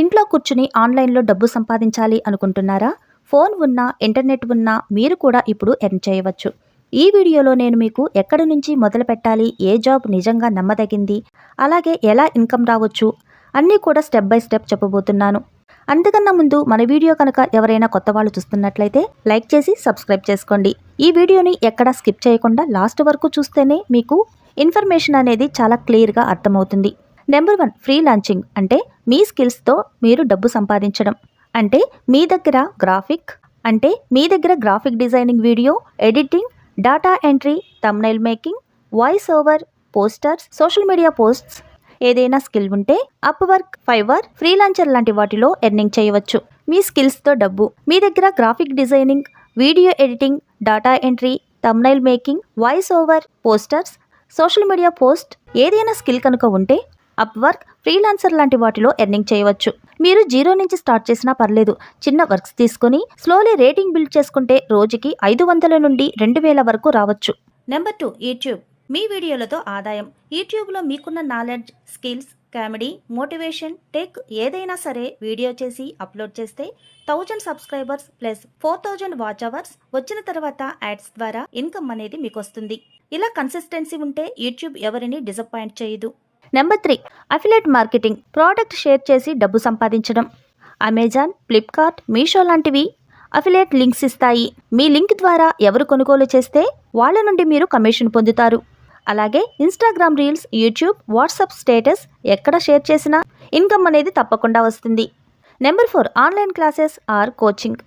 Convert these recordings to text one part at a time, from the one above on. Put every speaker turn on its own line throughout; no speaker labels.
ఇంట్లో కూర్చుని ఆన్లైన్లో డబ్బు సంపాదించాలి అనుకుంటున్నారా? ఫోన్ ఉన్నా ఇంటర్నెట్ ఉన్నా మీరు కూడా ఇప్పుడు ఎర్న్ చేయవచ్చు. ఈ వీడియోలో నేను మీకు ఎక్కడి నుంచి మొదలు పెట్టాలి ఏ జాబ్ నిజంగా నమ్మదగింది అలాగే ఎలా ఇన్కమ్ రావచ్చు అన్నీ కూడా స్టెప్ బై స్టెప్ చెప్పబోతున్నాను. అంతకన్నా ముందు మన వీడియో కనుక ఎవరైనా కొత్త వాళ్ళు చూస్తున్నట్లయితే లైక్ చేసి సబ్స్క్రైబ్ చేసుకోండి. ఈ వీడియోని ఎక్కడా స్కిప్ చేయకుండా లాస్ట్ వరకు చూస్తేనే మీకు ఇన్ఫర్మేషన్ అనేది చాలా క్లియర్గా అర్థమవుతుంది. నెంబర్ వన్ ఫ్రీ లాంచింగ్ అంటే మీ స్కిల్స్తో మీరు డబ్బు సంపాదించడం. అంటే మీ దగ్గర గ్రాఫిక్ అంటే మీ దగ్గర graphic designing video editing data entry thumbnail making voice over posters social media posts ఏదైనా స్కిల్ ఉంటే అప్ వర్క్ ఫైవర్ ఫ్రీలాన్సర్ లాంటి వాటిలో ఎర్నింగ్ చేయవచ్చు. మీ స్కిల్స్తో డబ్బు మీ దగ్గర graphic designing video editing data entry thumbnail making voice over posters social media post ఏదైనా స్కిల్ కనుక ఉంటే అప్వర్క్ ఫ్రీలాన్సర్ లాంటి వాటిలో ఎర్నింగ్ చేయవచ్చు. మీరు జీరో నుంచి స్టార్ట్ చేసినా పర్లేదు. చిన్న వర్క్స్ తీసుకొని స్లోలీ రేటింగ్ బిల్డ్ చేసుకుంటే రోజుకి ఐదు వందల నుండి రెండు వేల వరకు రావచ్చు. నెంబర్ టూ యూట్యూబ్ మీ వీడియోలతో ఆదాయం. యూట్యూబ్లో మీకున్న knowledge skills comedy motivation tech ఏదైనా సరే వీడియో చేసి అప్లోడ్ చేస్తే thousand subscribers plus four thousand watch hours వచ్చిన తర్వాత యాడ్స్ ద్వారా ఇన్కమ్ అనేది మీకు వస్తుంది. ఇలా కన్సిస్టెన్సీ ఉంటే యూట్యూబ్ ఎవరిని డిసప్పాయింట్ చేయదు. Number three affiliate marketing product share చేసి డబ్బు సంపాదించడం. అమెజాన్ ఫ్లిప్కార్ట్ మీషో లాంటివి అఫిలేట్ లింక్స్ ఇస్తాయి. మీ లింక్ ద్వారా ఎవరు కొనుగోలు చేస్తే వాళ్ళ నుండి మీరు కమిషన్ పొందుతారు. అలాగే Instagram reels YouTube WhatsApp status ఎక్కడ షేర్ చేసినా ఇన్కమ్ అనేది తప్పకుండా వస్తుంది. Number four online classes or coaching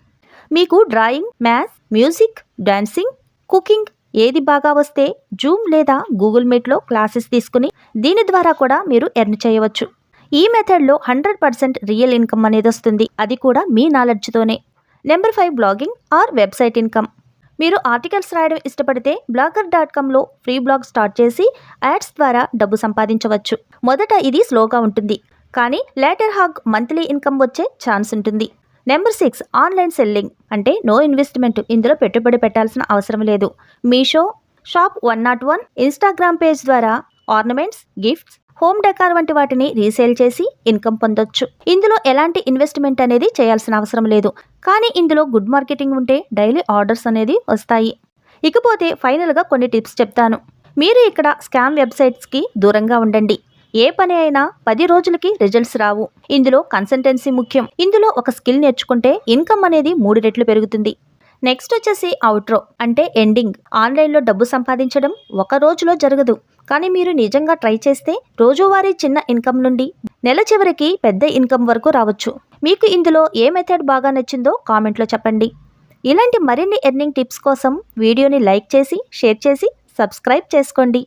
మీకు drawing maths music dancing cooking ఏది బాగా వస్తే జూమ్ లేదా గూగుల్ మీట్లో క్లాసెస్ తీసుకుని దీని ద్వారా కూడా మీరు ఎర్న్ చేయవచ్చు. ఈ మెథడ్లో హండ్రెడ్ పర్సెంట్ రియల్ ఇన్కమ్ అనేది వస్తుంది. అది కూడా మీ నాలెడ్జ్తోనే. Number five blogging or website income. మీరు ఆర్టికల్స్ రాయడం ఇష్టపడితే బ్లాగర్ డాట్ కామ్లో ఫ్రీ బ్లాగ్ స్టార్ట్ చేసి యాడ్స్ ద్వారా డబ్బు సంపాదించవచ్చు. మొదట ఇది స్లోగా ఉంటుంది. కానీ లేటర్ హాగ్ మంత్లీ ఇన్కమ్ వచ్చే ఛాన్స్ ఉంటుంది. Number six online selling. అంటే నో ఇన్వెస్ట్మెంట్. ఇందులో పెట్టుబడి పెట్టాల్సిన అవసరం లేదు. Meesho shop one not one Instagram page ద్వారా ఆర్నమెంట్స్ గిఫ్ట్స్ హోమ్ డెకార్ వంటి వాటిని రీసేల్ చేసి ఇన్కమ్ పొందొచ్చు. ఇందులో ఎలాంటి ఇన్వెస్ట్మెంట్ అనేది చేయాల్సిన అవసరం లేదు. కానీ ఇందులో గుడ్ మార్కెటింగ్ ఉంటే డైలీ ఆర్డర్స్ అనేది వస్తాయి. ఇకపోతే ఫైనల్గా కొన్ని టిప్స్ చెప్తాను. మీరు ఇక్కడ స్కామ్ వెబ్సైట్స్కి దూరంగా ఉండండి. ఏ పని అయినా పది రోజులకి రిజల్ట్స్ రావు. ఇందులో కన్సల్టెన్సీ ముఖ్యం. ఇందులో ఒక స్కిల్ నేర్చుకుంటే ఇన్కమ్ అనేది మూడు రెట్లు పెరుగుతుంది. నెక్స్ట్ వచ్చేసి అవుట్రో అంటే ఎండింగ్. ఆన్లైన్లో డబ్బు సంపాదించడం ఒక రోజులో జరగదు. కానీ మీరు నిజంగా ట్రై చేస్తే రోజువారీ చిన్న ఇన్కమ్ నుండి నెల చివరికి పెద్ద ఇన్కమ్ వరకు రావచ్చు. మీకు ఇందులో ఏ మెథడ్ బాగా నచ్చిందో కామెంట్లో చెప్పండి. ఇలాంటి మరిన్ని ఎర్నింగ్ టిప్స్ కోసం వీడియోని లైక్ చేసి షేర్ చేసి సబ్స్క్రైబ్ చేసుకోండి.